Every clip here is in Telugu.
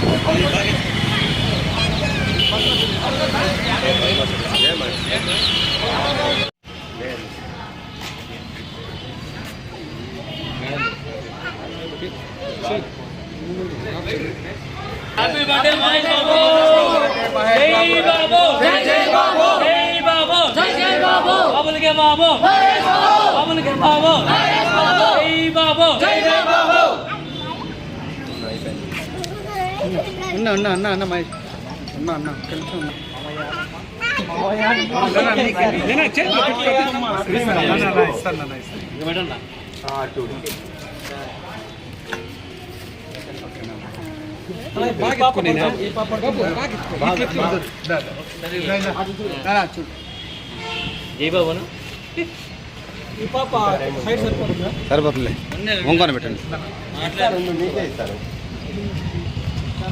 Happy birthday, my Babu! Hey, Babu! Hey, Babu! Hey, Babu! Hey, Babu! Babu, look at Babu! Hey, Babu! Babu, look at Babu! Hey, Babu! Hey, Babu! Hey, Babu! ఉన్న అన్న అన్న అన్న మహేష్. అన్న అన్న కలిసి ఉన్నా. రా, చూడు జై బాబును వంకొని పెట్టండి.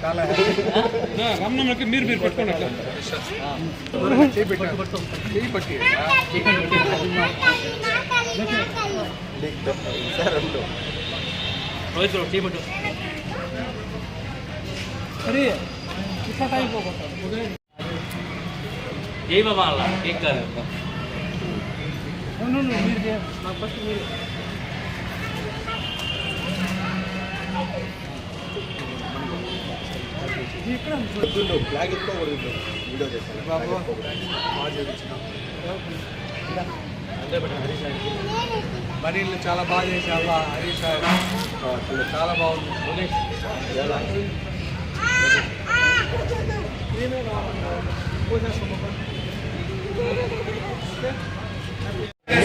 పో రమణమ్మకి మీరు మీరు పట్టుకోండి అట్లా రోహిత్ బ్రో చేపట్టు జై బాబా మళ్ళా కేక్ కాదు. బనీళ్ళు చాలా బాగా చేశావా హరీష్ చాలా బాగుంది.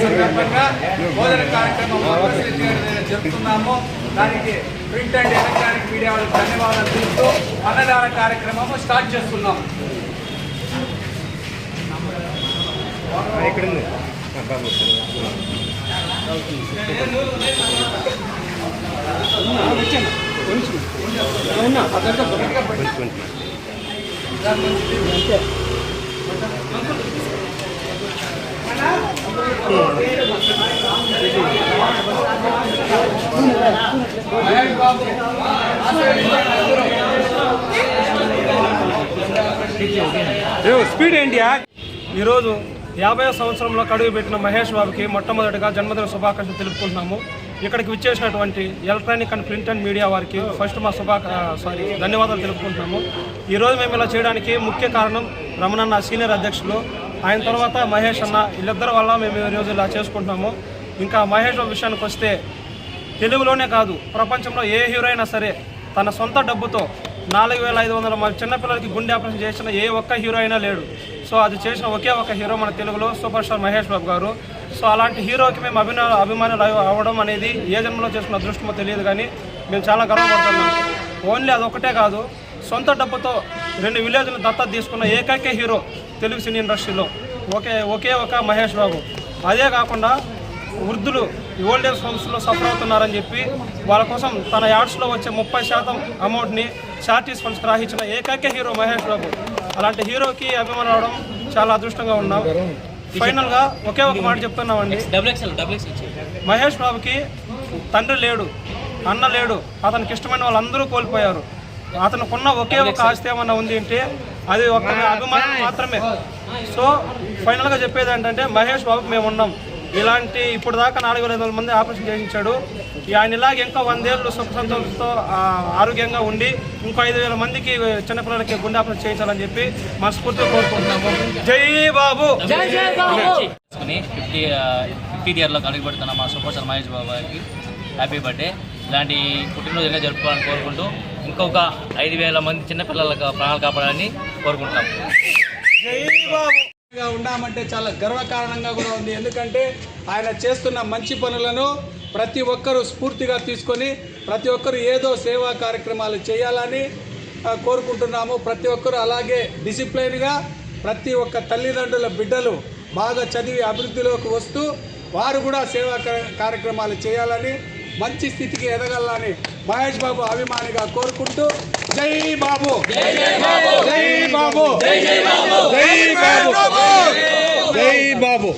సందర్భంగా భోజన కార్యక్రమం జరుపుతున్నాము. దానికి ప్రింట్ అండ్ ఎలక్ట్రానిక్ మీడియా వాళ్ళకి ధన్యవాదాలు తెలుపుతూ అన్నదాన కార్యక్రమం స్టార్ట్ చేస్తున్నాం స్పీడ్ ఏంటి ఈరోజు యాభై సంవత్సరంలో కడుగు పెట్టిన మహేష్ బాబుకి మొట్టమొదటిగా జన్మదిన శుభాకాంక్షలు తెలుపుకుంటున్నాము. ఇక్కడికి విచ్చేసినటువంటి electronic and print and media వారికి ఫస్ట్ మా శుభా సారీ ధన్యవాదాలు తెలుపుకుంటున్నాము. ఈరోజు మేము ఇలా చేయడానికి ముఖ్య కారణం రమణన్న సీనియర్ అధ్యక్షులు. ఆయన తర్వాత మహేష్ అన్న వీళ్ళిద్దరి వల్ల మేము ఈరోజు ఇలా చేసుకుంటున్నాము. ఇంకా మహేష్ బాబు విషయానికి వస్తే తెలుగులోనే కాదు ప్రపంచంలో ఏ హీరో అయినా సరే తన సొంత డబ్బుతో నాలుగు వేల ఐదు వందల మంది చిన్నపిల్లలకి గుండె ఆపరేషన్ చేసిన ఏ ఒక్క హీరో అయినా లేడు. సో అది చేసిన ఒకే ఒక హీరో మన తెలుగులో సూపర్ స్టార్ మహేష్ బాబు గారు. సో అలాంటి హీరోకి మేము అభిన అభిమానులు అవ్వడం అనేది ఏ జన్మలో చేసిన అదృష్టమో తెలియదు కానీ మేము చాలా గర్వపడుతున్నాం. ఓన్లీ అదొకటే కాదు సొంత డబ్బుతో రెండు విలేజ్లు దత్తత తీసుకున్న ఏకైక హీరో తెలుగు సినీ ఇండస్ట్రీలో ఒకే ఒకే ఒక మహేష్ బాబు. అదే కాకుండా వృద్ధులు ఓల్డ్ ఏజ్ హోమ్స్లో సఫర్ అవుతున్నారని చెప్పి వాళ్ళ కోసం తన యాడ్స్లో వచ్చే ముప్పై శాతం అమౌంట్ని చార్టీస్ ఫండ్స్ గ్రహించిన ఏకైక హీరో మహేష్ బాబు. అలాంటి హీరోకి అభిమానం అవడం చాలా అదృష్టంగా ఉన్నాం. ఫైనల్గా ఒకే ఒక మాట చెప్తున్నామండి. మహేష్ బాబుకి తండ్రి లేడు అన్న లేడు అతనికి ఇష్టమైన వాళ్ళందరూ కోల్పోయారు. అతనుకున్న ఒకే ఒక ఆస్తి ఏమన్నా ఉంది అంటే అది ఒక అభిమానం మాత్రమే. సో ఫైనల్గా చెప్పేది ఏంటంటే మహేష్ బాబుకి మేము ఉన్నాం. ఇలాంటి ఇప్పుడు దాకా నాలుగు వేల ఐదు వందల మంది ఆపరేషన్ చేయించాడు. ఆయన ఇలాగ ఇంకా వందేళ్ళు సుఖ సంతోషంతో ఆరోగ్యంగా ఉండి ఇంకో ఐదు వేల మందికి చిన్నపిల్లలకి గుండె ఆపరేషన్ చేయించాలని చెప్పి మనస్ఫూర్తిగా కోరుకుంటున్నాము. జై బాబు! జై జై బాబు! ఫిఫ్టీ ఇయర్లో అడుగు పెడుతున్న మా సూపర్ స్టార్ మహేష్ బాబాకి హ్యాపీ బర్త్డే. ఇలాంటి పుట్టినరోజు ఎన్నో జరుపుకోవాలని కోరుకుంటూ ఇంకొక ఐదు వేల మంది చిన్నపిల్లలకు ప్రాణాలు కాపాడాలని కోరుకుంటున్నాం గా ఉన్నామంటే చాలా గర్వకారణంగా కూడా ఉంది. ఎందుకంటే ఆయన చేస్తున్న మంచి పనులను ప్రతి ఒక్కరూ స్ఫూర్తిగా తీసుకొని ప్రతి ఒక్కరు ఏదో సేవా కార్యక్రమాలు చేయాలని కోరుకుంటున్నాము. ప్రతి ఒక్కరు అలాగే డిసిప్లైన్గా ప్రతి ఒక్క తల్లిదండ్రుల బిడ్డలు బాగా చదివి అభివృద్ధిలోకి వస్తూ వారు కూడా సేవా కార్యక్రమాలు చేయాలని మంచి స్థితికి ఎదగాలని మహేష్ బాబు అభిమానిగా కోరుకుంటూ జై బాబు. జై బాబు. జై బాబు. జై బాబు.